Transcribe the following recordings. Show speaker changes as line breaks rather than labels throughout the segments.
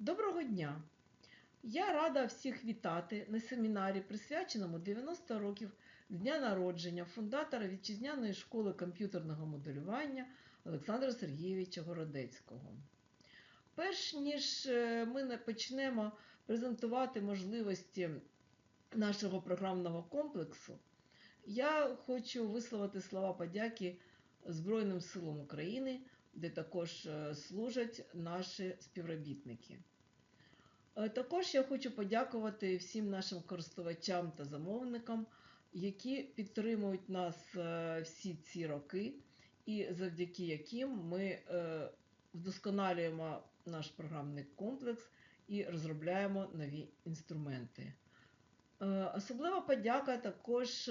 Доброго дня! Я рада всіх вітати на семінарі, присвяченому 90 років дня народження фундатора вітчизняної школи комп'ютерного моделювання Олександра Сергійовича Городецького. Перш ніж е, ми почнемо презентувати можливості нашого програмного комплексу, я хочу висловити слова подяки Збройним силам України, де також е, служать наші співробітники. Е, Також я хочу подякувати всім нашим користувачам та замовникам, які підтримують нас е, всі ці роки, і завдяки яким ми вдосконалюємо наш програмний комплекс і розробляємо нові інструменти. Особлива подяка також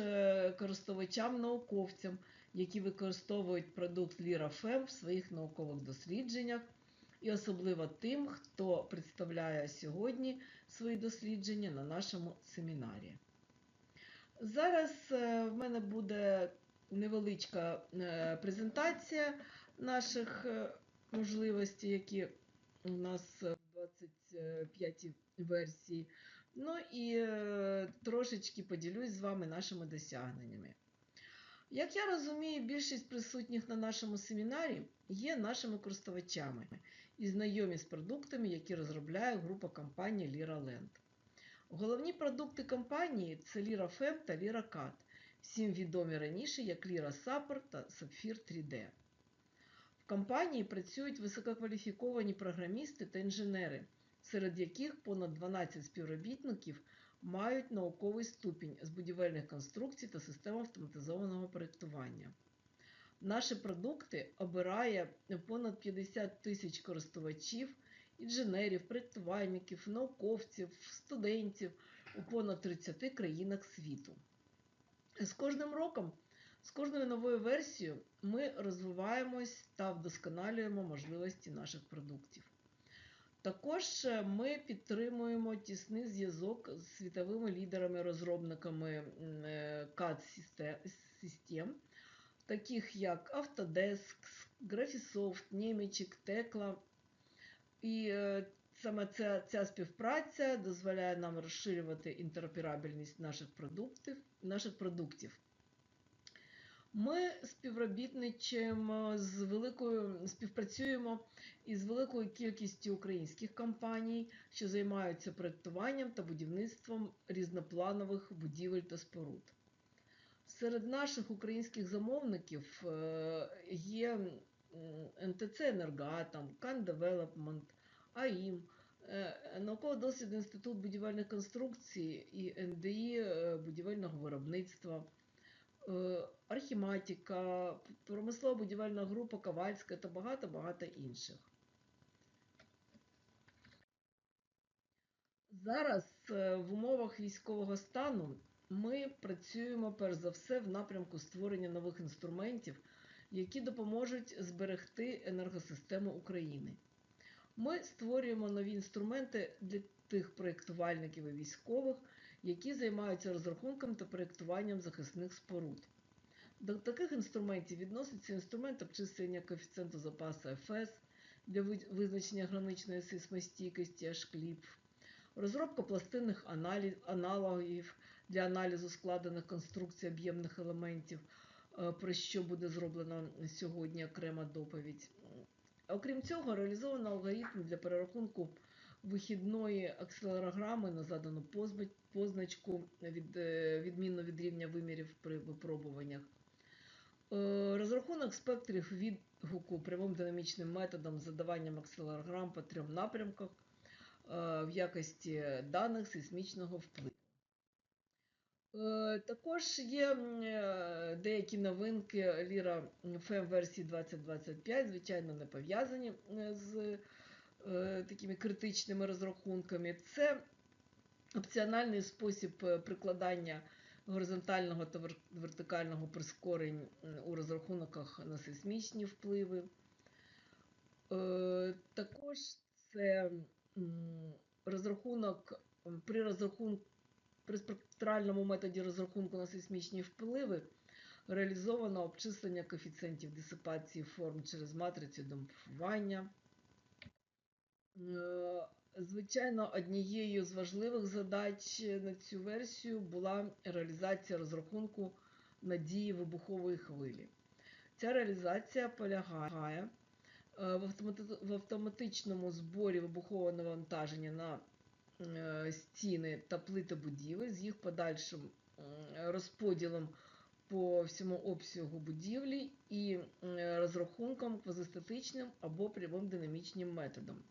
користувачам-науковцям, які використовують продукт LiraFem в своїх наукових дослідженнях, і особливо тим, хто представляє сьогодні свої дослідження на нашому семінарі. Зараз е, в мене буде невеличка е, презентація наших е, можливостей, які у нас в 25 версії. Ну і трошечки поділюсь з вами нашими досягненнями. Як я розумію, більшість присутніх на нашому семінарі є нашими користувачами і знайомі з продуктами, які розробляє група компанії LiraLand. Головні продукти компанії це LiraFem та LiraCAD, всім відомі раніше як Lira Support та Sapphire 3D. В компанії працюють висококваліфіковані програмісти та інженери, серед яких понад 12 співробітників мають науковий ступінь з будівельних конструкцій та систем автоматизованого проєктування. Наші продукти обирає понад 50 тисяч користувачів, інженерів, проєктувальників, науковців, студентів у понад 30 країнах світу. З кожним роком, з кожною новою версією ми розвиваємось та вдосконалюємо можливості наших продуктів. Також е, ми підтримуємо тісний зв'язок з світовими лідерами-розробниками е, CAD-систем, таких як Autodesk, Graphisoft, Nemetschek, Tekla. І е, саме ця, ця співпраця дозволяє нам розширювати інтероперабельність наших продуктів. Наших продуктів. Ми співробітничаємо з великою, співпрацюємо із великою кількістю українських компаній, що займаються проєктуванням та будівництвом різнопланових будівель та споруд. Серед наших українських замовників е, є НТЦ «Енергоатом», Can Development, АІМ, е, Науково-дослідний інститут будівельних конструкцій і НДІ е, будівельного виробництва. Е, Архіматіка, промислова будівельна група Ковальська та багато-багато інших. Зараз е, в умовах військового стану ми працюємо перш за все в напрямку створення нових інструментів, які допоможуть зберегти енергосистему України. Ми створюємо нові інструменти для тих проєктувальників і військових, які займаються розрахунком та проєктуванням захисних споруд. До таких інструментів відноситься інструмент обчислення коефіцієнту запасу ФС для визначення граничної сейсмостійкості HCLIP, розробка пластинних аналогів для аналізу складених конструкцій об'ємних елементів, е, про що буде зроблено сьогодні окрема доповідь. Окрім цього, реалізовано алгоритм для перерахунку вихідної акселерограми на задану позначку від, е, відмінно від рівня вимірів при випробуваннях. Е, Розрахунок спектрів відгуку прямим динамічним методом з задаванням акселерограм по трьом напрямках е, в якості даних сейсмічного впливу. Також є деякі новинки Lira FM версії 2025, звичайно, не пов'язані з такими критичними розрахунками. Це опціональний спосіб е, прикладання горизонтального та вертикального прискорень у розрахунках на сейсмічні впливи. Е, Також це розрахунок при розрахунку при спектральному методі розрахунку на сейсмічні впливи реалізовано обчислення коефіцієнтів дисипації форм через матрицю домпфування. Е, Звичайно, однією з важливих задач на цю версію була реалізація розрахунку надії вибухової хвилі. Ця реалізація полягає е, в автоматичному зборі вибухового навантаження на е, стіни та плити будівель з їх подальшим розподілом по всьому обсягу будівлі і розрахунком квазистатичним або прямим динамічним методом.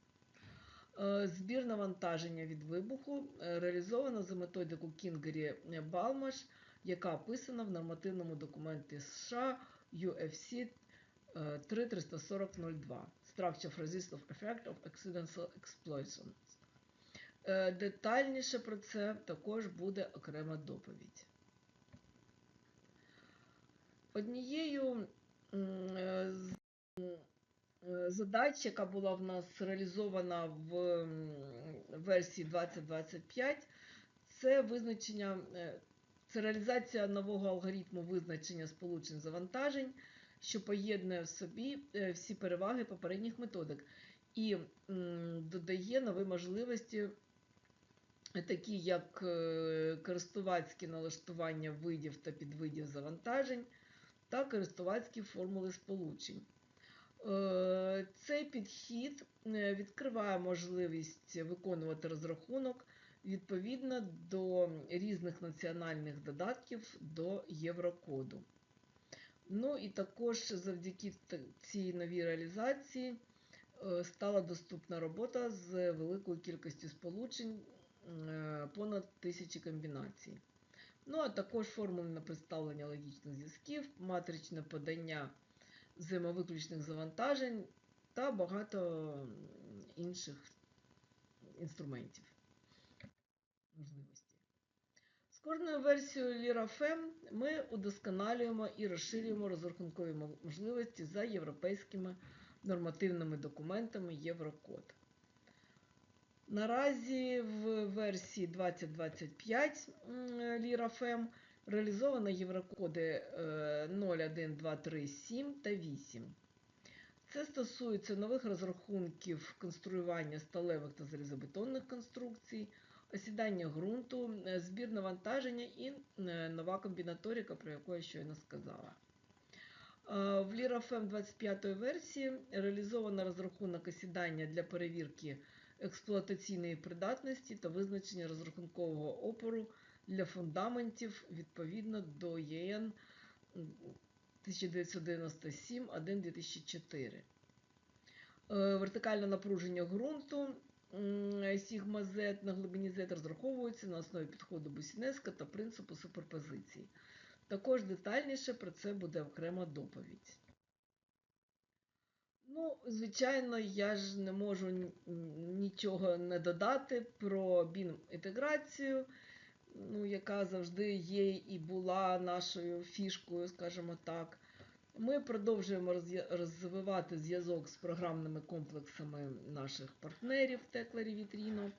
Е, Збір навантаження від вибуху е, реалізовано за методику Кінгері Балмаш, яка описана в нормативному документі США UFC е, 33402 Structure Resistive Effect of Accidental Explosions. Е, Детальніше про це також буде окрема доповідь. Однією з задач, яка була в нас реалізована в версії 2025, це визначення, е, це реалізація нового алгоритму визначення сполучень завантажень, що поєднує в собі е, всі переваги попередніх методик і додає нові можливості, е, такі як е, користувацьке налаштування видів та підвидів завантажень та користувацькі формули сполучень. Е, Цей підхід е, відкриває можливість виконувати розрахунок відповідно до різних національних додатків до Єврокоду. Ну і також завдяки цій новій реалізації е, стала доступна робота з великою кількістю сполучень понад тисячі комбінацій. Ну, а також формульне представлення логічних зв'язків, матричне подання взаємовиключних завантажень та багато інших інструментів можливостей. З кожною версією LiraFem ми удосконалюємо і розширюємо розрахункові можливості за європейськими нормативними документами Єврокод. Наразі в версії 2025 м, LiraFem реалізовано єврокоди е, 01237 та 8. Це стосується нових розрахунків конструювання сталевих та залізобетонних конструкцій, осідання ґрунту, е, збір навантаження і е, нова комбінаторика, про яку я щойно сказала. Е, В LiraFem 25 версії реалізовано розрахунок осідання для перевірки експлуатаційної придатності та визначення розрахункового опору для фундаментів відповідно до ЄН 1997 1 2004 Е, Вертикальне напруження ґрунту сігма Z на глибині Z розраховується на основі підходу Бусінеска та принципу суперпозиції. Також детальніше про це буде окрема доповідь. Ну, звичайно, я ж не можу нічого не додати про BIM-інтеграцію, ну, яка завжди є і була нашою фішкою, скажімо так. Ми продовжуємо розвивати зв'язок з програмними комплексами наших партнерів Теклері Вітріно,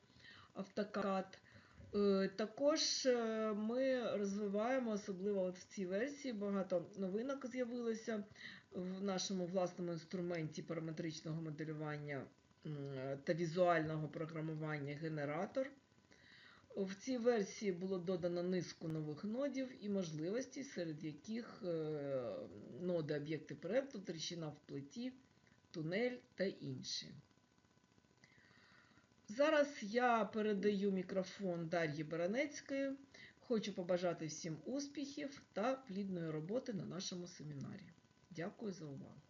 Автокад. Е, Також е, ми розвиваємо, особливо в цій версії, багато новинок з'явилося в нашому власному інструменті параметричного моделювання та візуального програмування генератор. В цій версії було додано низку нових нодів і можливостей, серед яких е, ноди об'єкти проєкту, тріщина в плиті, тунель та інші. Зараз я передаю мікрофон Дар'ї Баранецької. Хочу побажати всім успіхів та плідної роботи на нашому семінарі. Дякую за увагу.